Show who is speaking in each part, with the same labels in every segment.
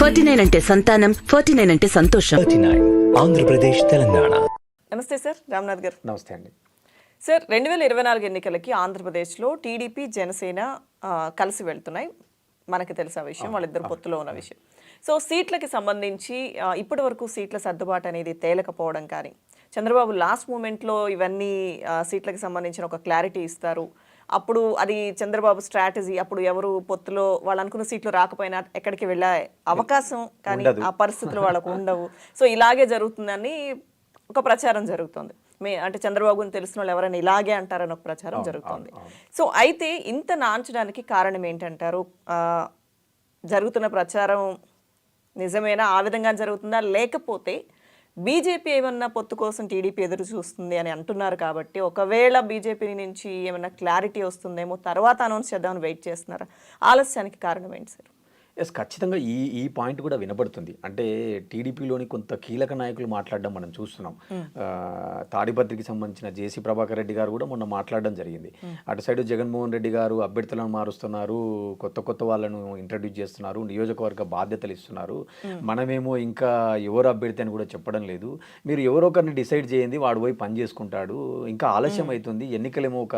Speaker 1: Forty nine అంటే సంతానం forty nine అంటే సంతోషం.
Speaker 2: ఆంధ్రప్రదేశ్ తెలంగాణ.
Speaker 3: నమస్తే సార్ రామ్నాథ్ గారు.
Speaker 4: నమస్తే అండి.
Speaker 3: సార్ రెండు వేల ఇరవై నాలుగు ఎన్నికలకి ఆంధ్రప్రదేశ్లో టీడీపీ జనసేన కలిసి వెళ్తున్నాయి. మనకి తెలిసిన విషయం వాళ్ళిద్దరు పొత్తులో ఉన్న విషయం. సో సీట్లకి సంబంధించి ఇప్పటి వరకు సీట్ల సర్దుబాటు అనేది తేలకపోవడం కానీ చంద్రబాబు లాస్ట్ మూమెంట్లో ఇవన్నీ సీట్లకి సంబంధించిన ఒక క్లారిటీ ఇస్తారు. అప్పుడు అది చంద్రబాబు స్ట్రాటజీ అప్పుడు ఎవరు పొత్తులో వాళ్ళు అనుకున్న సీట్లు రాకపోయినా ఎక్కడికి వెళ్ళే అవకాశం కానీ ఆ పరిస్థితులు వాళ్ళకు ఉండవు. సో ఇలాగే జరుగుతుందని ఒక ప్రచారం జరుగుతుంది. మే అంటే చంద్రబాబుని తెలిసిన వాళ్ళు ఎవరైనా ఇలాగే అంటారని ఒక ప్రచారం జరుగుతుంది. సో అయితే ఇంత నాంచడానికి కారణం ఏంటంటారు? జరుగుతున్న ప్రచారం నిజమేనా? ఆ విధంగా జరుగుతుందా? లేకపోతే బీజేపీ ఏమన్నా పొత్తు కోసం టీడీపీ ఎదురు చూస్తుంది అని అంటున్నారు కాబట్టి ఒకవేళ బీజేపీ నుంచి ఏమైనా క్లారిటీ వస్తుందేమో తర్వాత అనౌన్స్ చేద్దామని వెయిట్ చేస్తున్నారా. ఆలస్యానికి కారణం ఏంటి సార్?
Speaker 4: ఎస్ ఖచ్చితంగా ఈ ఈ పాయింట్ కూడా వినబడుతుంది. అంటే టీడీపీలోని కొంత కీలక నాయకులు మాట్లాడడం మనం చూస్తున్నాం. ఆ, తాడిపత్రికి సంబంధించిన జేసీ ప్రభాకర్ రెడ్డి గారు కూడా మొన్న మాట్లాడడం జరిగింది. అటు సైడ్ జగన్మోహన్ రెడ్డి గారు అభ్యర్థులను మారుస్తున్నారు కొత్త కొత్త వాళ్ళను ఇంట్రడ్యూస్ చేస్తున్నారు నియోజకవర్గ బాధ్యతలు ఇస్తున్నారు. మనమేమో ఇంకా ఎవరు అభ్యర్థి అని కూడా చెప్పడం లేదు. మీరు ఎవరో ఒకరిని డిసైడ్ చేయండి వాడు పోయి పని చేసుకుంటాడు. ఇంకా ఆలస్యం అవుతుంది ఎన్నికలేమో ఒక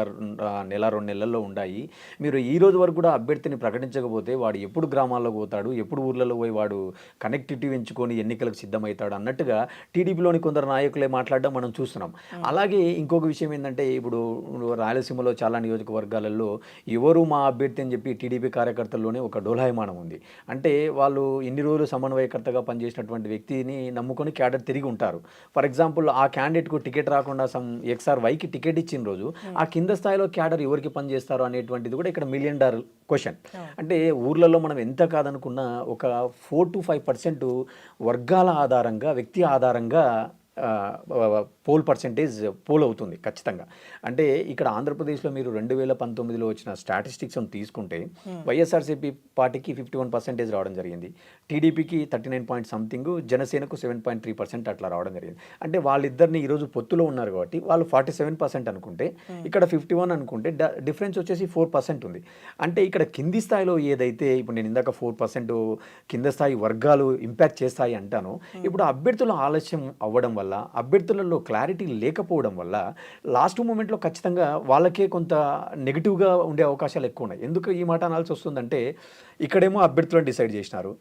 Speaker 4: నెల రెండు నెలల్లో ఉన్నాయి మీరు ఈ రోజు వరకు కూడా అభ్యర్థిని ప్రకటించకపోతే వాడు ఎప్పుడు గ్రామాల్లో పోతాడు ఎప్పుడు ఊర్లలో పోయి వాడు కనెక్టివిటీ ఎంచుకొని ఎన్నికలకు సిద్ధమవుతాడు అన్నట్టుగా టీడీపీలోని కొందరు నాయకులే మాట్లాడడం మనం చూస్తున్నాం. అలాగే ఇంకొక విషయం ఏంటంటే ఇప్పుడు రాయలసీమలో చాలా నియోజకవర్గాలలో ఎవరు మా అభ్యర్థి అని చెప్పి టీడీపీ కార్యకర్తల్లోనే ఒక డోలాయమానం ఉంది. అంటే వాళ్ళు ఇన్ని రోజులు సమన్వయకర్తగా పనిచేసినటువంటి వ్యక్తిని నమ్ముకొని క్యాడర్ తిరిగి ఉంటారు. ఫర్ ఎగ్జాంపుల్ ఆ క్యాండిడేట్కు టికెట్ రాకుండా సమ్ ఎక్స్ఆర్ వైకి టికెట్ ఇచ్చిన రోజు ఆ కింద స్థాయిలో క్యాడర్ ఎవరికి పనిచేస్తారు అనేటువంటిది కూడా ఇక్కడ మిలియన్ డాలర్ క్వశ్చన్. అంటే ఊర్లలో మనం ఎంత కాదనుకున్న ఒక ఫోర్ టు ఫైవ్ పర్సెంట్ వర్గాల ఆధారంగా వ్యక్తి ఆధారంగా పోల్ పర్సెంటేజ్ పోల్ అవుతుంది ఖచ్చితంగా. అంటే ఇక్కడ ఆంధ్రప్రదేశ్లో మీరు రెండు వేల పంతొమ్మిదిలో వచ్చిన స్టాటిస్టిక్స్ తీసుకుంటే వైఎస్ఆర్సీపీ పార్టీకి ఫిఫ్టీ వన్ పర్సెంటేజ్ రావడం జరిగింది. టీడీపీకి థర్టీ నైన్ పాయింట్ సంథింగ్ జనసేనకు సెవెన్ పాయింట్ త్రీ పర్సెంట్ అట్లా రావడం జరిగింది. అంటే వాళ్ళిద్దరిని ఈరోజు పొత్తులో ఉన్నారు కాబట్టి వాళ్ళు ఫార్టీ సెవెన్ పర్సెంట్ అనుకుంటే ఇక్కడ ఫిఫ్టీ వన్ అనుకుంటే డిఫరెన్స్ వచ్చేసి ఫోర్ పర్సెంట్ ఉంది. అంటే ఇక్కడ కింది స్థాయిలో ఏదైతే ఇప్పుడు నేను ఇందాక ఫోర్ పర్సెంట్ కింద స్థాయి వర్గాలు ఇంపాక్ట్ చేస్తాయి అంటాను ఇప్పుడు అభ్యర్థుల ఆలస్యం అవ్వడం వల్ల అభ్యర్థులలో క్లారిటీ లేకపోవడం వల్ల లాస్ట్ మూమెంట్లో ఖచ్చితంగా వాళ్ళకే కొంత నెగిటివ్గా ఉండే అవకాశాలు ఎక్కువ ఉన్నాయి. ఎందుకు ఈ మాట అనాల్సి వస్తుందంటే ఇక్కడేమో అభ్యర్థులను డిసైడ్ చేసినారు.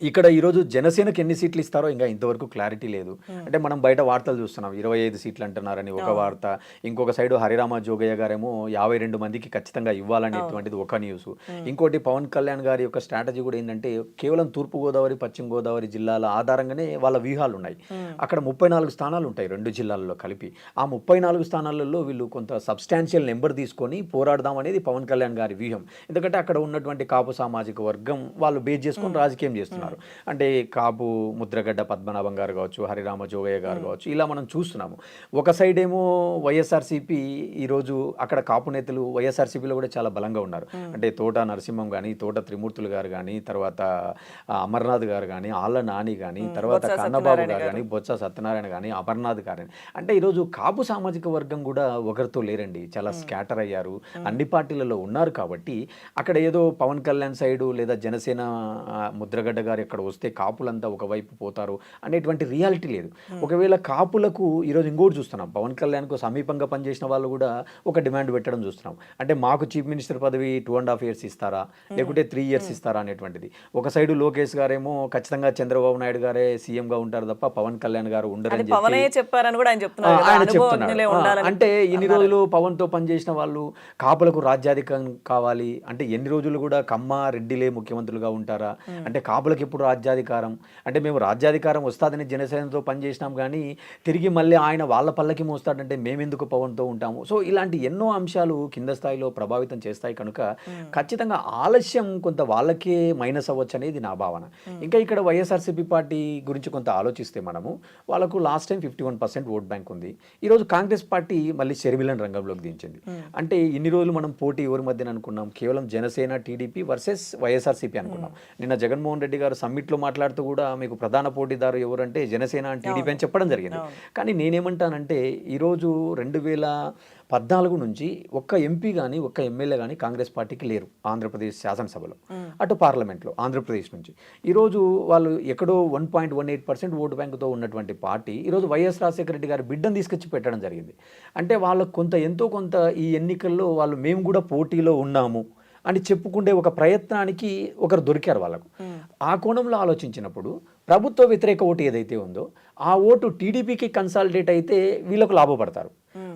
Speaker 4: ఇక్కడ ఈరోజు జనసేనకి ఎన్ని సీట్లు ఇస్తారో ఇంకా ఇంతవరకు క్లారిటీ లేదు. అంటే మనం బయట వార్తలు చూస్తున్నాం. ఇరవై ఐదు సీట్లు అంటున్నారని ఒక వార్త. ఇంకొక సైడ్ హరిరామ జోగయ్య గారేమో యాభై రెండు మందికి ఖచ్చితంగా ఇవ్వాలనేటువంటిది ఒక న్యూస్ ఇంకోటి పవన్ కళ్యాణ్ గారి యొక్క స్ట్రాటజీ కూడా ఏంటంటే కేవలం తూర్పు గోదావరి పశ్చిమ గోదావరి జిల్లాల ఆధారంగానే వాళ్ళ వ్యూహాలు ఉన్నాయి అక్కడ ముప్పై నాలుగు స్థానాలు ఉంటాయి రెండు జిల్లాలలో కలిపి. ఆ ముప్పై నాలుగు స్థానాలలో వీళ్ళు కొంత సబ్స్టాన్షియల్ నెంబర్ తీసుకొని పోరాడదాం అనేది పవన్ కళ్యాణ్ గారి వ్యూహం. ఎందుకంటే అక్కడ ఉన్నటువంటి కాపు సామాజిక వర్గం వాళ్ళు బేస్ చేసుకొని రాజకీయం చేస్తున్నారు. అంటే కాపు ముద్రగడ్డ పద్మనాభం గారు కావచ్చు హరిరామ జోగయ్య గారు కావచ్చు ఇలా మనం చూస్తున్నాము. ఒక సైడ్ ఏమో వైఎస్ఆర్సీపీ ఈరోజు అక్కడ కాపు నేతలు వైఎస్ఆర్సీపీలో కూడా చాలా బలంగా ఉన్నారు. అంటే తోట నరసింహం కానీ తోట త్రిమూర్తులు గారు కానీ తర్వాత అమర్నాథ్ గారు కానీ ఆళ్ళ నాని కానీ తర్వాత కన్నబాబు గారు కానీ బొత్స సత్యనారాయణ కానీ అమర్నాథ్ గారు అంటే ఈరోజు కాపు సామాజిక వర్గం కూడా ఒకరితో లేరండి. చాలా స్కాటర్ అయ్యారు. అన్ని పార్టీలలో ఉన్నారు కాబట్టి అక్కడ ఏదో పవన్ కళ్యాణ్ సైడు లేదా జనసేన ముద్రగడ్డ గారు ఇక్కడ వస్తే కాపులంతా ఒకవైపు పోతారు అనేటువంటి రియాలిటీ లేదు. ఒకవేళ కాపులకు ఈరోజు ఇంకోటి చూస్తున్నాం. పవన్ కళ్యాణ్కు సమీపంగా పనిచేసిన వాళ్ళు కూడా ఒక డిమాండ్ పెట్టడం చూస్తున్నాం. అంటే మాకు చీఫ్ మినిస్టర్ పదవి టూ అండ్ హాఫ్ ఇయర్స్ ఇస్తారా? లేకుంటే త్రీ ఇయర్స్ ఇస్తారా అనేటువంటిది. ఒక సైడు లోకేష్ గారేమో ఖచ్చితంగా చంద్రబాబు నాయుడు గారే సీఎం గా ఉంటారు తప్ప పవన్ కళ్యాణ్ గారు ఉండరని
Speaker 3: చెప్పారని కూడా ఆయన చెప్తున్నారు
Speaker 4: ఆయన అంటే ఇన్ని రోజులు పవన్తో పనిచేసిన వాళ్ళు కాపులకు రాజ్యాధికం కావాలి. అంటే ఎన్ని రోజులు కూడా కమ్మ రెడ్డిలే ముఖ్యమంత్రులుగా ఉంటారా? అంటే కాపులకు ఎప్పుడు రాజ్యాధికారం. అంటే మేము రాజ్యాధికారం వస్తాదని జనసేనతో పనిచేసినాం కానీ తిరిగి మళ్ళీ ఆయన వాళ్ళ పల్లకి మోస్తాడంటే మేమెందుకు పవన్తో ఉంటాము? సో ఇలాంటి ఎన్నో అంశాలు కింద స్థాయిలో ప్రభావితం చేస్తాయి కనుక ఖచ్చితంగా ఆలస్యం కొంత వాళ్ళకే మైనస్ అవ్వచ్చు అనేది నా భావన. ఇంకా ఇక్కడ వైఎస్ఆర్సీపీ పార్టీ గురించి కొంత ఆలోచిస్తే మనము వాళ్ళకు last time fifty one percent vote bank ఉంది. ఈరోజు కాంగ్రెస్ పార్టీ మళ్ళీ షర్మిలను రంగంలోకి దించింది. అంటే ఇన్ని రోజులు మనం పోటీ ఎవరి మధ్యన అనుకున్నాం? కేవలం జనసేన టీడీపీ వర్సెస్ వైఎస్ఆర్సీపీ అనుకున్నాం. నిన్న జగన్మోహన్ రెడ్డి గారు సమ్మిట్లో మాట్లాడుతూ కూడా మీకు ప్రధాన పోటీదారు ఎవరంటే జనసేన టీడీపీ అని చెప్పడం జరిగింది. కానీ నేనేమంటానంటే ఈరోజు రెండు వేల పద్నాలుగు నుంచి ఒక్క ఎంపీ కానీ ఒక్క ఎమ్మెల్యే కానీ కాంగ్రెస్ పార్టీకి లేరు ఆంధ్రప్రదేశ్ శాసనసభలో. అటు పార్లమెంట్లో ఆంధ్రప్రదేశ్ నుంచి. ఈరోజు వాళ్ళు ఎక్కడో one point one eight percent vote బ్యాంకుతో ఉన్నటువంటి పార్టీ ఈరోజు వైఎస్ రాజశేఖర రెడ్డి గారి బిడ్డను తీసుకొచ్చి పెట్టడం జరిగింది. అంటే వాళ్ళకు కొంత ఎంతో కొంత ఈ ఎన్నికల్లో వాళ్ళు మేము కూడా పోటీలో ఉన్నాము. అని చెప్పుకుండే ఒక ప్రయత్నానికి ఒకరు దొరికారు వాళ్ళకు. ఆ కోణంలో ఆలోచించినప్పుడు ప్రభుత్వ వ్యతిరేక ఓటు ఏదైతే ఉందో ఆ ఓటు టీడీపీకి కన్సాలిడేట్ అయితే వీళ్ళకు లాభపడతారు.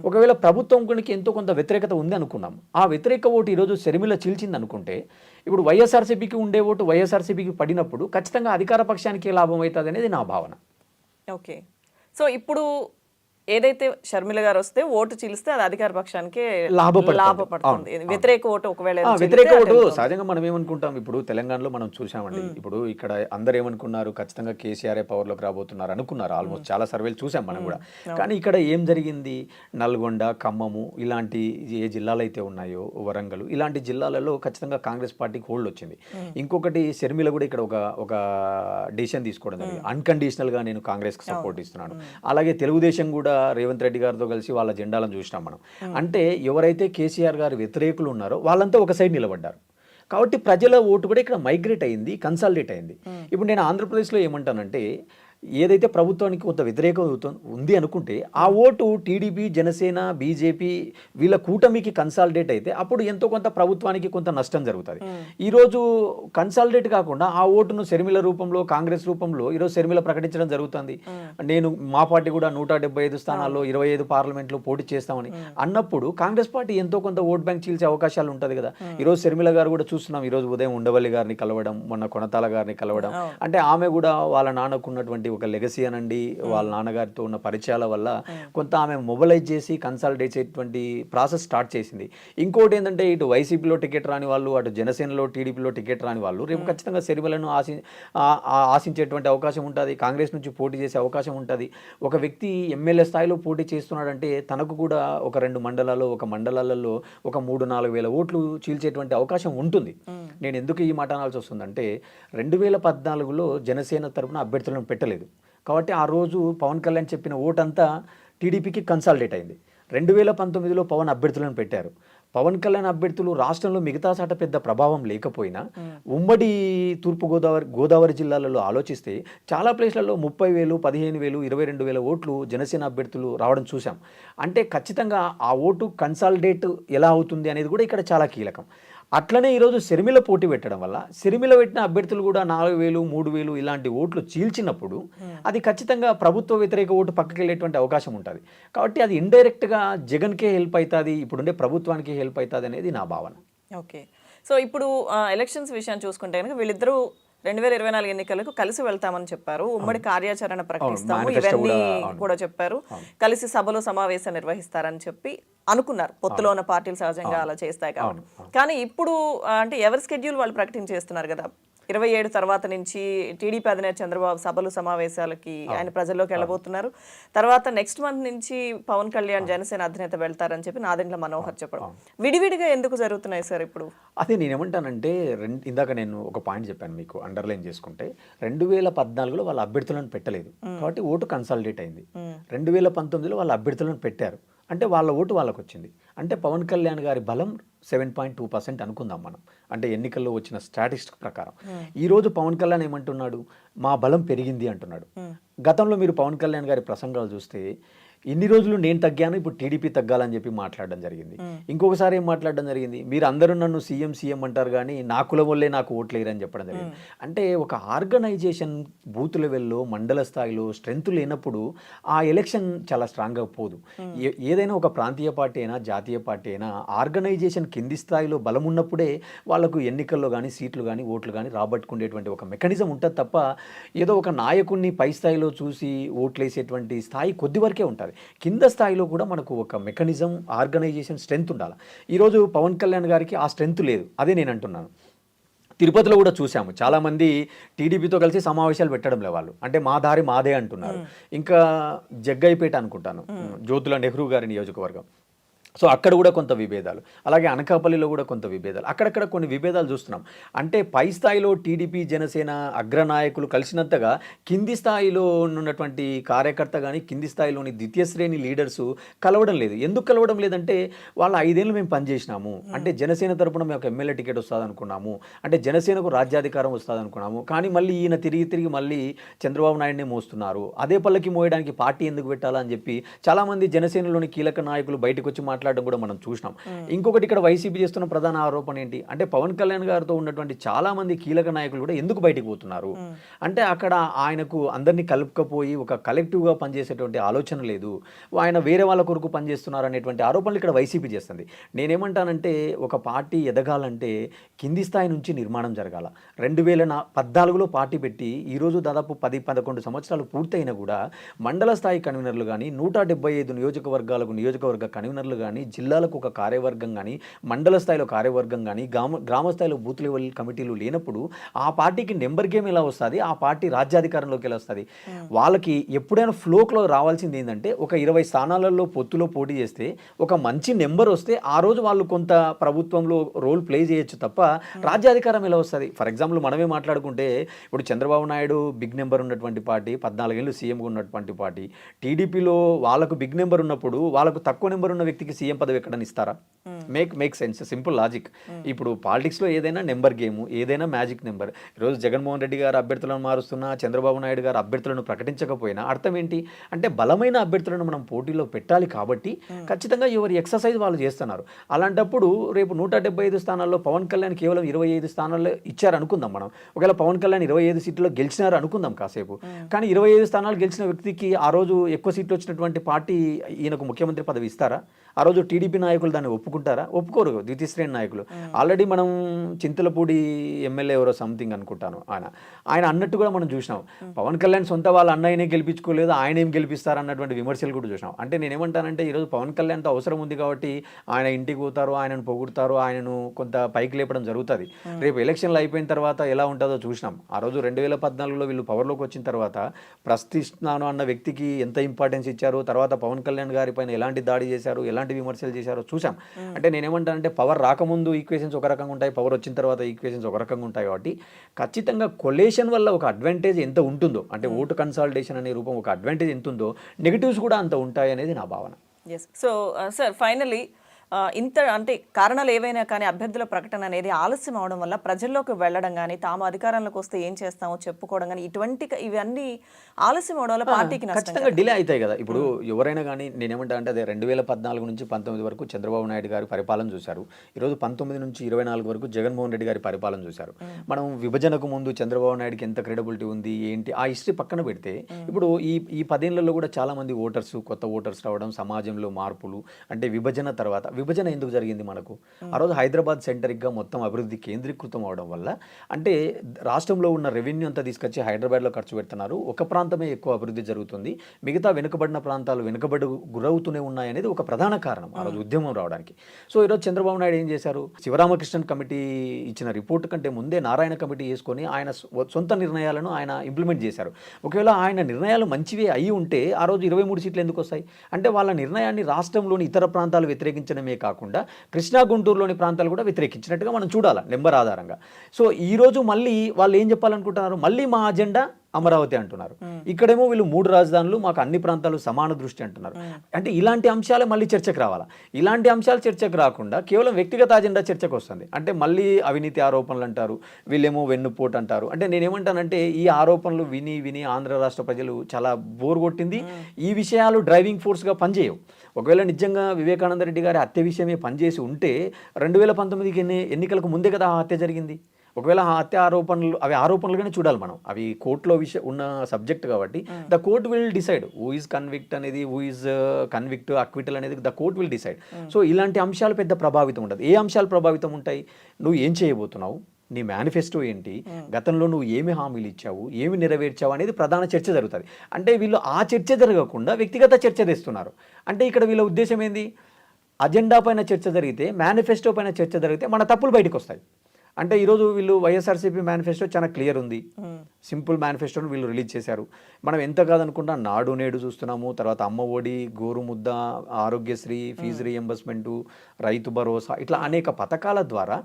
Speaker 4: ఒకవేళ ప్రభుత్వం కొనికి ఎంతో కొంత వ్యతిరేకత ఉంది అనుకున్నాం. ఆ వ్యతిరేక ఓటు ఈరోజు శర్మిల చీల్చింది అనుకుంటే ఇప్పుడు వైఎస్ఆర్సీపీకి ఉండే ఓటు వైఎస్ఆర్సీపీకి పడినప్పుడు ఖచ్చితంగా అధికార పక్షానికి లాభం అవుతుంది అనేది నా భావన.
Speaker 3: ఓకే. సో ఇప్పుడు ఏదైతే షర్మిల గారు వస్తే ఓటు చీలిస్తే అది అధికార పక్షానికి
Speaker 4: లాభపడుతుంది.
Speaker 3: వ్యతిరేక ఓటు ఒకవేళ
Speaker 4: వ్యతిరేక ఓటు. సహజంగా మనం ఏమనుకుంటాం? ఇప్పుడు తెలంగాణలో మనం చూసామండి ఇప్పుడు ఇక్కడ అందరు ఏమనుకున్నారు? ఖచ్చితంగా కేసీఆర్ పవర్లోకి రాబోతున్నారు అనుకున్నారు. ఆల్మోస్ట్ చాలా సర్వేలు చూసాం మనం కూడా. కానీ ఇక్కడ ఏం జరిగింది? నల్గొండ ఖమ్మము ఇలాంటి ఏ జిల్లాలు అయితే ఉన్నాయో వరంగల్ ఇలాంటి జిల్లాలలో ఖచ్చితంగా కాంగ్రెస్ పార్టీకి హోల్డ్ వచ్చింది. ఇంకొకటి షర్మిల కూడా ఇక్కడ ఒక ఒక డిసిషన్ తీసుకోవడం జరిగింది. అన్కండిషనల్గా నేను కాంగ్రెస్కి సపోర్ట్ ఇస్తున్నాను. అలాగే తెలుగుదేశం కూడా రేవంత్ రెడ్డి గారితో కలిసి వాళ్ళ జెండాలను చూసినాం మనం. అంటే ఎవరైతే కేసీఆర్ గారి వ్యతిరేకులు ఉన్నారో వాళ్ళంతా ఒక సైడ్ నిలబడ్డారు. కాబట్టి ప్రజల ఓటు కూడా ఇక్కడ మైగ్రేట్ అయింది కన్సాలిడేట్ అయింది. ఇప్పుడు నేను ఆంధ్రప్రదేశ్లో ఏమంటానంటే ఏదైతే ప్రభుత్వానికి కొంత వ్యతిరేకం ఉంది అనుకుంటే ఆ ఓటు టీడీపీ జనసేన బీజేపీ వీళ్ళ కూటమికి కన్సాలిడేట్ అయితే అప్పుడు ఎంతో కొంత ప్రభుత్వానికి కొంత నష్టం జరుగుతుంది. ఈరోజు కన్సాలిడేట్ కాకుండా ఆ ఓటును శర్మిల రూపంలో కాంగ్రెస్ రూపంలో ఈరోజు శర్మిల ప్రకటించడం జరుగుతుంది. నేను మా పార్టీ కూడా నూట డెబ్బై ఐదు స్థానాల్లో ఇరవై ఐదు పార్లమెంట్లో పోటీ చేస్తామని అన్నప్పుడు కాంగ్రెస్ పార్టీ ఎంతో కొంత ఓట్ బ్యాంక్ చీల్చే అవకాశాలు ఉంటుంది కదా. ఈరోజు శర్మిల గారు కూడా చూస్తున్నాం ఈరోజు ఉదయం ఉండవల్లి గారిని కలవడం మొన్న కొనతాల గారిని కలవడం. అంటే ఆమె కూడా వాళ్ళ నాన్నకు ఉన్నటువంటి ఒక లెగసీ అనండి. వాళ్ళ నాన్నగారితో ఉన్న పరిచయాల వల్ల కొంత ఆమె మొబలైజ్ చేసి కన్సల్టేట్ చేసేటువంటి ప్రాసెస్ స్టార్ట్ చేసింది. ఇంకోటి ఏంటంటే ఇటు వైసీపీలో టికెట్ రాని వాళ్ళు అటు జనసేనలో టీడీపీలో టికెట్ రాని వాళ్ళు రేపు ఖచ్చితంగా శర్మిలను ఆశి ఆశించేటువంటి అవకాశం ఉంటుంది. కాంగ్రెస్ నుంచి పోటీ చేసే అవకాశం ఉంటుంది. ఒక వ్యక్తి ఎమ్మెల్యే స్థాయిలో పోటీ చేస్తున్నాడంటే తనకు కూడా ఒక రెండు మండలాలు ఒక మండలాలలో ఒక మూడు నాలుగు వేల ఓట్లు చీల్చేటువంటి అవకాశం ఉంటుంది. నేను ఎందుకు ఈ మాట అనాల్సి వస్తుందంటే రెండు వేల పద్నాలుగులో జనసేన తరపున అభ్యర్థులను పెట్టలేదు. కాబట్టి ఆ రోజు పవన్ కళ్యాణ్ చెప్పిన ఓటంతా టీడీపీకి కన్సాలిడేట్ అయింది. రెండు వేల పంతొమ్మిదిలో పవన్ అభ్యర్థులను పెట్టారు. పవన్ కళ్యాణ్ అభ్యర్థులు రాష్ట్రంలో మిగతా చాట పెద్ద ప్రభావం లేకపోయినా ఉమ్మడి తూర్పు గోదావరి గోదావరి జిల్లాలలో ఆలోచిస్తే చాలా ప్లేస్లలో ముప్పై వేలు పదిహేను వేలు ఇరవై రెండు వేల ఓట్లు జనసేన అభ్యర్థులు రావడం చూసాం అంటే ఖచ్చితంగా ఆ ఓటు కన్సాలిడేట్ ఎలా అవుతుంది అనేది కూడా ఇక్కడ చాలా కీలకం. అట్లనే ఈరోజు సిరిమిల పోటీ పెట్టడం వల్ల సిరిమిల పెట్టిన అభ్యర్థులు కూడా నాలుగు వేలు మూడు వేలు ఇలాంటి ఓట్లు చీల్చినప్పుడు అది ఖచ్చితంగా ప్రభుత్వ వ్యతిరేక ఓటు పక్కకి వెళ్ళేటువంటి అవకాశం ఉంటుంది. కాబట్టి అది ఇండైరెక్ట్గా జగన్కే హెల్ప్ అవుతుంది ఇప్పుడుండే ప్రభుత్వానికి హెల్ప్ అవుతుంది అనేది నా భావన.
Speaker 3: ఓకే. సో ఇప్పుడు ఎలక్షన్స్ విషయాన్ని చూసుకుంటే కనుక వీళ్ళిద్దరూ రెండు వేల ఇరవై నాలుగు ఎన్నికలకు కలిసి వెళ్తామని చెప్పారు. ఉమ్మడి కార్యాచరణ ప్రకటిస్తాము. ఇవన్నీ
Speaker 4: కూడా,
Speaker 3: చెప్పారు. కలిసి సభలో సమావేశం నిర్వహిస్తారని చెప్పి అనుకున్నారు. పొత్తులో ఉన్న పార్టీలు సహజంగా అలా చేస్తాయి కాబట్టి. కానీ ఇప్పుడు అంటే ఎవరి స్కెడ్యూల్ వాళ్ళు ప్రకటించేస్తున్నారు కదా? ఇరవై ఏడు తర్వాత నుంచి టీడీపీ అధినేత చంద్రబాబు సభలు సమావేశాలకి ఆయన ప్రజల్లోకి వెళ్ళబోతున్నారు. తర్వాత నెక్స్ట్ మంత్ నుంచి పవన్ కళ్యాణ్ జనసేన అధినేత వెళ్తారని చెప్పి నాదెండ్ల మనోహర్ చెప్పడం. విడివిడిగా ఎందుకు జరుగుతున్నాయి సార్ ఇప్పుడు?
Speaker 4: అదే నేనేమంటానంటే రెండు ఇందాక నేను ఒక పాయింట్ చెప్పాను మీకు అండర్లైన్ చేసుకుంటే రెండు వేల పద్నాలుగులో వాళ్ళ అభ్యర్థులను పెట్టలేదు. కాబట్టి ఓటు కన్సాలిడేట్ అయింది. రెండు వేల పంతొమ్మిదిలో వాళ్ళ అభ్యర్థులను పెట్టారు. అంటే వాళ్ళ ఓటు వాళ్ళకు వచ్చింది అంటే పవన్ కళ్యాణ్ గారి బలం సెవెన్ పాయింట్ టూ పర్సెంట్ అనుకుందాం మనం. అంటే ఎన్నికల్లో వచ్చిన స్టాటిస్టిక్ ప్రకారం. ఈ రోజు పవన్ కళ్యాణ్ ఏమంటున్నాడు? మా బలం పెరిగింది అంటున్నాడు. గతంలో మీరు పవన్ కళ్యాణ్ గారి ప్రసంగాలు చూస్తే ఇన్ని రోజులు నేను తగ్గాను ఇప్పుడు టీడీపీ తగ్గాలని చెప్పి మాట్లాడడం జరిగింది. ఇంకొకసారి ఏం మాట్లాడడం జరిగింది? మీరు అందరూ నన్ను సీఎం సీఎం అంటారు కానీ నా కులం వల్లే నాకు ఓట్లు వేయరని చెప్పడం జరిగింది. అంటే ఒక ఆర్గనైజేషన్ బూత్ లెవెల్లో మండల స్థాయిలో స్ట్రెంత్ లేనప్పుడు ఆ ఎలక్షన్ చాలా స్ట్రాంగ్గా పోదు. ఏదైనా ఒక ప్రాంతీయ పార్టీ అయినా జాతీయ పార్టీ అయినా ఆర్గనైజేషన్ కింది స్థాయిలో బలం ఉన్నప్పుడే వాళ్ళకు ఎన్నికల్లో కానీ సీట్లు కానీ ఓట్లు కానీ రాబట్టుకునేటువంటి ఒక మెకానిజం ఉంటుంది తప్ప ఏదో ఒక నాయకుడిని పై స్థాయిలో చూసి ఓట్లు వేసేటువంటి స్థాయి కొద్ది వరకే ఉంటుంది కింద స్థాయిలో కూడా మనకు ఒక మెకానిజం ఆర్గనైజేషన్ స్ట్రెంత్ ఉండాలి. ఈరోజు పవన్ కళ్యాణ్ గారికి ఆ స్ట్రెంత్ లేదు. అదే నేను అంటున్నాను. తిరుపతిలో కూడా చూసాము చాలామంది టీడీపీతో కలిసి సమావేశాలు పెట్టడం లే వాళ్ళు. అంటే మా దారి మాదే అంటున్నారు. ఇంకా జగ్గైపేట అనుకుంటాను. జ్యోతుల నెహ్రూ గారి నియోజకవర్గం. సో అక్కడ కూడా కొంత విభేదాలు. అలాగే అనకాపల్లిలో కూడా కొంత విభేదాలు. అక్కడక్కడ కొన్ని విభేదాలు చూస్తున్నాం. అంటే పై స్థాయిలో టీడీపీ జనసేన అగ్రనాయకులు కలిసినంతగా కింది స్థాయిలో ఉన్నటువంటి కార్యకర్త కానీ కింది స్థాయిలోని ద్వితీయ శ్రేణి లీడర్స్ కలవడం లేదు. ఎందుకు కలవడం లేదంటే వాళ్ళ ఐదేళ్ళు మేము పనిచేసినాము. అంటే జనసేన తరపున మేము ఒక ఎమ్మెల్యే టికెట్ వస్తుంది అనుకున్నాము అంటే జనసేనకు రాజ్యాధికారం వస్తుంది అనుకున్నాము కానీ మళ్ళీ ఈయన తిరిగి తిరిగి మళ్ళీ చంద్రబాబు నాయుడిని మోస్తున్నారు. అదే పల్లకి మోయడానికి పార్టీ ఎందుకు పెట్టాలా అని చెప్పి చాలామంది జనసేనలోని కీలక నాయకులు బయటకు వచ్చి మాట్లాడడం కూడా మనం చూసినాం. ఇంకొకటి ఇక్కడ వైసీపీ చేస్తున్న ప్రధాన ఆరోపణ ఏంటి? అంటే పవన్ కళ్యాణ్ గారితో ఉన్నటువంటి చాలా మంది కీలక నాయకులు కూడా ఎందుకు బయటకు పోతున్నారు? అంటే అక్కడ ఆయనకు అందరినీ కలుపుకపోయి ఒక కలెక్టివ్గా పనిచేసేటువంటి ఆలోచన లేదు. ఆయన వేరే వాళ్ళ కొరకు పనిచేస్తున్నారు అనేటువంటి ఆరోపణలు ఇక్కడ వైసీపీ చేస్తుంది. నేనేమంటానంటే ఒక పార్టీ ఎదగాలంటే కింది స్థాయి నుంచి నిర్మాణం జరగాల. రెండు వేల నా పద్నాలుగులో పార్టీ పెట్టి ఈరోజు దాదాపు పది పదకొండు సంవత్సరాలు పూర్తయినా కూడా మండల స్థాయి కన్వీనర్లు కానీ నూట డెబ్బై ఐదు నియోజకవర్గాలకు నియోజకవర్గ కన్వీనర్లు కానీ జిల్లాలకు ఒక కార్యవర్గం కానీ మండల స్థాయిలో కార్యవర్గం కానీ గ్రామ గ్రామ స్థాయిలో బూత్ లెవెల్ కమిటీలు లేనప్పుడు ఆ పార్టీకి నెంబర్ గేమ్ ఎలా వస్తుంది? ఆ పార్టీ రాజ్యాధికారంలోకి ఎలా వస్తుంది? వాళ్ళకి ఎప్పుడైనా ఫ్లోక్లో రావాల్సింది ఏంటంటే ఒక ఇరవై స్థానాలలో పొత్తులో పోటీ చేస్తే ఒక మంచి నెంబర్ వస్తే ఆ రోజు వాళ్ళు కొంత ప్రభుత్వంలో రోల్ ప్లే చేయొచ్చు తప్ప రాజ్యాధికారం ఎలా వస్తుంది? ఫర్ ఎగ్జాంపుల్ మనమే మాట్లాడుకుంటే ఇప్పుడు చంద్రబాబు నాయుడు బిగ్ నెంబర్ ఉన్నటువంటి పార్టీ పద్నాలుగేళ్ళు సీఎంగా ఉన్నటువంటి పార్టీ టీడీపీలో వాళ్ళకు బిగ్ నెంబర్ ఉన్నప్పుడు వాళ్ళకు తక్కువ నెంబర్ ఉన్న వ్యక్తికి సీఎం పదవి ఎక్కడని ఇస్తారా? Make make sense simple logic ఇప్పుడు పాలిటిక్స్లో ఏదైనా నెంబర్ గేమ్ ఏదైనా మ్యాజిక్ నెంబర్ ఈరోజు జగన్మోహన్ రెడ్డి గారు అభ్యర్థులను మారుస్తున్నా చంద్రబాబు నాయుడు గారు అభ్యర్థులను ప్రకటించకపోయినా అర్థం ఏంటి? అంటే బలమైన అభ్యర్థులను మనం పోటీలో పెట్టాలి కాబట్టి ఖచ్చితంగా ఎవరి ఎక్సర్సైజ్ వాళ్ళు చేస్తున్నారు. అలాంటప్పుడు రేపు నూట డెబ్బై ఐదు స్థానాల్లో పవన్ కళ్యాణ్ కేవలం ఇరవై ఐదు స్థానాల్లో ఇచ్చారు అనుకుందాం మనం. ఒకవేళ పవన్ కళ్యాణ్ ఇరవై ఐదు సీట్లో గెలిచినారు అనుకుందాం కాసేపు కానీ ఇరవై ఐదు స్థానాలు గెలిచిన వ్యక్తికి ఆ రోజు ఎక్కువ సీట్లు వచ్చినటువంటి పార్టీ ఈయనకు ముఖ్యమంత్రి పదవి ఇస్తారా? ఆ రోజు టీడీపీ నాయకులు దాన్ని ఒప్పుకుంటారా? ఒప్పుకోరు ద్వితీయ శ్రేణి నాయకులు ఆల్రెడీ మనం చింతలపూడి ఎమ్మెల్యే ఎవరో సంథింగ్ అనుకుంటాను ఆయన. ఆయన అన్నట్టు కూడా మనం చూసినాం. పవన్ కళ్యాణ్ సొంత వాళ్ళ అన్నయ్యనే గెలిపించుకోలేదు ఆయన ఏం గెలిపిస్తారు అన్నటువంటి విమర్శలు కూడా చూసినాం. అంటే నేనేమంటానంటే ఈరోజు పవన్ కళ్యాణ్తో అవసరం ఉంది కాబట్టి ఆయన ఇంటికి పోతారు ఆయనను పొగుడతారు ఆయనను కొంత పైకి లేపడం జరుగుతుంది. రేపు ఎలక్షన్లు అయిపోయిన తర్వాత ఎలా ఉంటుందో చూసినాం. ఆ రోజు రెండు వేల పద్నాలుగులో వీళ్ళు పవర్లోకి వచ్చిన తర్వాత ప్రశ్నిస్తున్నాను అన్న వ్యక్తికి ఎంత ఇంపార్టెన్స్ ఇచ్చారు తర్వాత పవన్ కళ్యాణ్ గారి పైన ఎలాంటి దాడి చేశారు ఎలాంటి విమర్శలు చేశారో చూసాం అంటే నేనేమంటానంటే పవర్ రాకముందు ఈక్వేషన్స్ ఒక రకంగా ఉంటాయి పవర్ వచ్చిన తర్వాత ఈక్వేషన్స్ ఒక రకంగా ఉంటాయి కాబట్టి ఖచ్చితంగా కొలేషన్ వల్ల ఒక అడ్వాంటేజ్ ఎంత ఉంటుందో అంటే ఓటు కన్సాలిడేషన్ అనే రూపం ఒక అడ్వాంటేజ్ ఎంత ఉందో నెగిటివ్స్ కూడా అంత ఉంటాయి అనేది నా భావన.
Speaker 3: ఎస్ సో సార్ ఫైనలీ ఇంత అంటే కారణాలు ఏవైనా కానీ అభ్యర్థుల ప్రకటన అనేది ఆలస్యం అవడం వల్ల ప్రజల్లోకి వెళ్ళడం కానీ తాము అధికారంలోకి వస్తే ఏం చేస్తామో చెప్పుకోవడం కానీ ఇటువంటి ఇవన్నీ ఆలస్యం అవడం వల్ల పార్టీకి
Speaker 4: ఖచ్చితంగా డిలే అవుతాయి కదా. ఇప్పుడు ఎవరైనా కానీ నేనేమంటా అంటే అదే రెండు వేల పద్నాలుగు నుంచి పంతొమ్మిది వరకు చంద్రబాబు నాయుడు గారి పరిపాలన చూశారు. ఈరోజు పంతొమ్మిది నుంచి ఇరవై నాలుగు వరకు జగన్మోహన్ రెడ్డి గారి పరిపాలన చూశారు. మనం విభజనకు ముందు చంద్రబాబు నాయుడుకి ఎంత క్రెడిబిలిటీ ఉంది ఏంటి ఆ హిస్టరీ పక్కన పెడితే ఇప్పుడు ఈ ఈ పదేళ్ళలో కూడా చాలా మంది ఓటర్స్ కొత్త ఓటర్స్ రావడం సమాజంలో మార్పులు అంటే విభజన తర్వాత విభజన ఎందుకు జరిగింది మనకు? ఆ రోజు హైదరాబాద్ సెంటరిక్గా మొత్తం అభివృద్ధి కేంద్రీకృతం అవడం వల్ల అంటే రాష్ట్రంలో ఉన్న రెవెన్యూ అంతా తీసుకొచ్చి హైదరాబాద్లో ఖర్చు పెడుతున్నారు. ఒక ప్రాంతమే ఎక్కువ అభివృద్ధి జరుగుతుంది. మిగతా వెనుకబడిన ప్రాంతాలు వెనుకబడి గురవుతూనే ఉన్నాయనేది ఒక ప్రధాన కారణం ఆ రోజు ఉద్యమం రావడానికి. సో ఈరోజు చంద్రబాబు నాయుడు ఏం చేశారు? శివరామకృష్ణన్ కమిటీ ఇచ్చిన రిపోర్ట్ కంటే ముందే నారాయణ కమిటీ చేసుకొని ఆయన సొంత నిర్ణయాలను ఆయన ఇంప్లిమెంట్ చేశారు. ఒకవేళ ఆయన నిర్ణయాలు మంచివే అయి ఉంటే ఆ రోజు ఇరవై మూడు సీట్లు ఎందుకు వస్తాయి? అంటే వాళ్ళ నిర్ణయాన్ని రాష్ట్రంలోని ఇతర ప్రాంతాలు వ్యతిరేకించడమే కాకుండా కృష్ణా గుంటూరులోని ప్రాంతాలు కూడా వ్యతిరేకించినట్టుగా మనం చూడాలి నెంబర్ ఆధారంగా. సో ఈ రోజు మళ్ళీ వాళ్ళు ఏం చెప్పాలనుకుంటున్నారు? మళ్ళీ మా అజెండా అమరావతి అంటున్నారు. ఇక్కడేమో వీళ్ళు మూడు రాజధానులు మాకు అన్ని ప్రాంతాలు సమాన దృష్టి అంటున్నారు. అంటే ఇలాంటి అంశాలే మళ్ళీ చర్చకు రావాలా? ఇలాంటి అంశాలు చర్చకు రాకుండా కేవలం వ్యక్తిగత అజెండా చర్చకు వస్తుంది. అంటే మళ్ళీ అవినీతి ఆరోపణలు అంటారు వీళ్ళేమో వెన్నుపోటు అంటారు. అంటే నేనేమంటానంటే ఈ ఆరోపణలు విని విని ఆంధ్ర రాష్ట్ర ప్రజలు చాలా బోర్ కొట్టింది. ఈ విషయాలు డ్రైవింగ్ ఫోర్స్గా పనిచేయవు. ఒకవేళ నిజంగా వివేకానంద రెడ్డి గారి హత్య విషయమే పనిచేసి ఉంటే రెండు వేల పంతొమ్మిదికి ఎన్ని ఎన్నికలకు ముందే కదా ఆ హత్య జరిగింది? ఒకవేళ హత్య ఆరోపణలు అవి ఆరోపణలుగానే చూడాలి మనం. అవి కోర్టులో విషయం ఉన్న సబ్జెక్ట్ కాబట్టి the court will decide who is convict అనేది హూ ఈజ్ కన్విక్ట్ అక్విటల్ అనేది the court will decide. So ఇలాంటి అంశాలు పెద్ద ప్రభావితం ఉండదు. ఏ అంశాలు ప్రభావితం ఉంటాయి? నువ్వు ఏం చేయబోతున్నావు? నీ మేనిఫెస్టో ఏంటి? గతంలో నువ్వు ఏమి హామీలు ఇచ్చావు? ఏమి నెరవేర్చావు? అనేది ప్రధాన చర్చ జరుగుతుంది. అంటే వీళ్ళు ఆ చర్చ జరగకుండా వ్యక్తిగత చర్చ తెస్తున్నారు. అంటే ఇక్కడ వీళ్ళ ఉద్దేశం ఏంది? అజెండా పైన చర్చ జరిగితే మేనిఫెస్టో పైన చర్చ జరిగితే మన తప్పులు బయటకు వస్తాయి. అంటే ఈరోజు వీళ్ళు వైఎస్ఆర్సీపీ మేనిఫెస్టో చాలా క్లియర్ ఉంది. సింపుల్ మేనిఫెస్టోని వీళ్ళు రిలీజ్ చేశారు. మనం ఎంత కాదనుకున్నా నాడు నేడు చూస్తున్నాము తర్వాత అమ్మ ఒడి గోరు ముద్ద ఆరోగ్యశ్రీ ఫీజు రియంబర్స్మెంటు రైతు భరోసా ఇట్లా అనేక పథకాల ద్వారా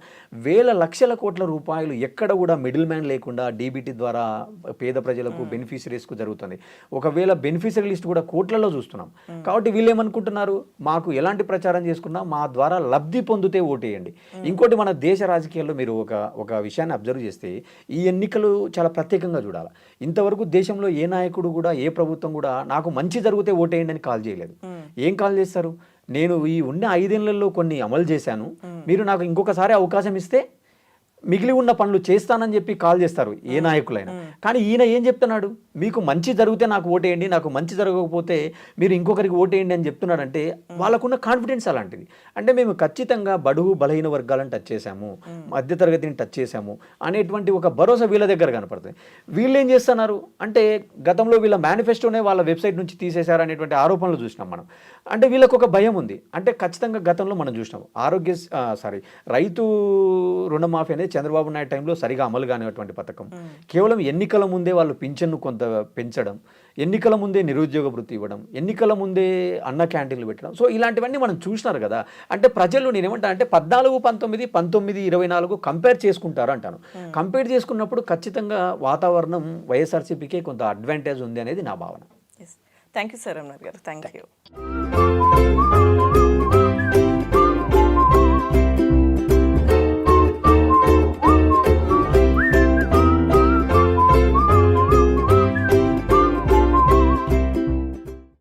Speaker 4: వేల లక్షల కోట్ల రూపాయలు ఎక్కడ కూడా మిడిల్ మ్యాన్ లేకుండా డీబీటీ ద్వారా పేద ప్రజలకు బెనిఫిషరీస్కు జరుగుతుంది. ఒకవేళ బెనిఫిషరీ లిస్ట్ కూడా కోట్లలో చూస్తున్నాం. కాబట్టి వీళ్ళు ఏమనుకుంటున్నారు? మాకు ఎలాంటి ప్రచారం చేసుకున్నా మా ద్వారా లబ్ధి పొందితే ఓటేయండి. ఇంకోటి మన దేశ రాజకీయాల్లో మీరు ఒక ఒక విషయాన్ని అబ్జర్వ్ చేస్తే ఈ ఎన్నికలు చాలా ప్రత్యేకంగా చూడాలి. ఇంతవరకు దేశంలో ఏ నాయకుడు కూడా ఏ ప్రభుత్వం కూడా నాకు మంచి జరిగితే ఓటేయండి అని కాల్ చేయలేదు. ఏం కాల్ చేస్తారు? నేను ఈ ఉన్న ఐదేళ్ళలో కొన్ని అమలు చేశాను. మీరు నాకు ఇంకొకసారి అవకాశం ఇస్తే మిగిలి ఉన్న పనులు చేస్తానని చెప్పి కాల్ చేస్తారు ఏ నాయకులైనా. కానీ ఈయన ఏం చెప్తున్నాడు? మీకు మంచి జరిగితే నాకు ఓటేయండి నాకు మంచి జరగకపోతే మీరు ఇంకొకరికి ఓటేయండి అని చెప్తున్నాడంటే వాళ్ళకున్న కాన్ఫిడెన్స్ అలాంటిది. అంటే మేము ఖచ్చితంగా బడుగు బలహీన వర్గాలను టచ్ చేశాము మధ్యతరగతిని టచ్ చేశాము అనేటువంటి ఒక భరోసా వీళ్ళ దగ్గర కనపడుతుంది. వీళ్ళు ఏం చేస్తున్నారు? అంటే గతంలో వీళ్ళ మేనిఫెస్టోనే వాళ్ళ వెబ్సైట్ నుంచి తీసేశారు అనేటువంటి ఆరోపణలు చూసినాం మనం. అంటే వీళ్ళకు ఒక భయం ఉంది. అంటే ఖచ్చితంగా గతంలో మనం చూసినాం. ఆరోగ్య సారీ రైతు రుణమాఫీ అనేది చంద్రబాబు నాయుడు టైంలో సరిగా అమలు కానిటువంటి పథకం. కేవలం ఎన్నికల ముందే వాళ్ళు పింఛన్ను కొంత పెంచడం ఎన్నికల ముందే నిరుద్యోగ వృత్తి ఇవ్వడం ఎన్నికల ముందే అన్న క్యాంటీన్లు పెట్టడం. సో ఇలాంటివన్నీ మనం చూసినారు కదా. అంటే ప్రజలు నేను ఏమంటా అంటే పద్నాలుగు పంతొమ్మిది పంతొమ్మిది ఇరవై నాలుగు కంపేర్ చేసుకుంటారు అంటాను. కంపేర్ చేసుకున్నప్పుడు ఖచ్చితంగా వాతావరణం వైఎస్ఆర్సీపీకే కొంత అడ్వాంటేజ్ ఉంది అనేది నా భావన.
Speaker 3: థ్యాంక్ యూ సార్ అన్నారు గారు. Thank you